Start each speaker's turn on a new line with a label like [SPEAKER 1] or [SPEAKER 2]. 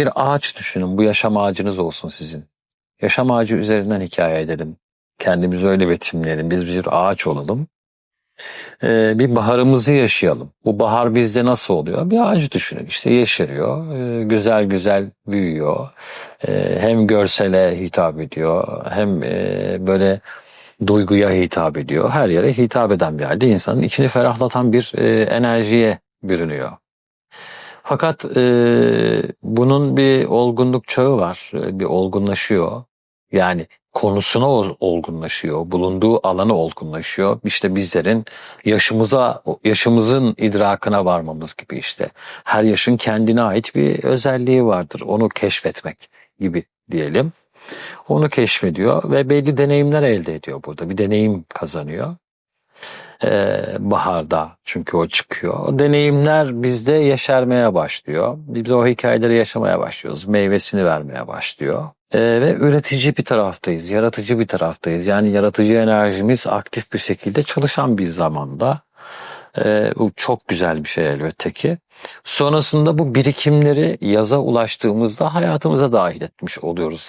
[SPEAKER 1] bir ağaç düşünün. Bu yaşam ağacınız olsun sizin. Yaşam ağacı üzerinden hikaye edelim. Kendimizi öyle betimleyelim. Biz bir ağaç olalım. Ee, bir baharımızı yaşayalım. Bu bahar bizde nasıl oluyor? Bir ağacı düşünün. İşte yeşeriyor. ee, güzel güzel büyüyor. Ee, hem görsele hitap ediyor. Hem ee, böyle duyguya hitap ediyor. Her yere hitap eden bir halde insanın içini ferahlatan bir ee, enerjiye bürünüyor. Fakat e, bunun bir olgunluk çağı var. E, Bir olgunlaşıyor. Yani konusuna ol- olgunlaşıyor. Bulunduğu alana olgunlaşıyor. İşte bizlerin yaşımıza, yaşımızın idrakına varmamız gibi işte. Her yaşın kendine ait bir özelliği vardır. Onu keşfetmek gibi diyelim. Onu keşfediyor ve belli deneyimler elde ediyor burada. Bir deneyim kazanıyor. Ee, baharda çünkü o çıkıyor. O deneyimler bizde yeşermeye başlıyor. Biz o hikayeleri yaşamaya başlıyoruz. Meyvesini vermeye başlıyor. Ee, ve üretici bir taraftayız, yaratıcı bir taraftayız. Yani yaratıcı enerjimiz aktif bir şekilde çalışan bir zamanda. Ee, bu çok güzel bir şey elbette ki. Sonrasında bu birikimleri yaza ulaştığımızda hayatımıza dahil etmiş oluyoruz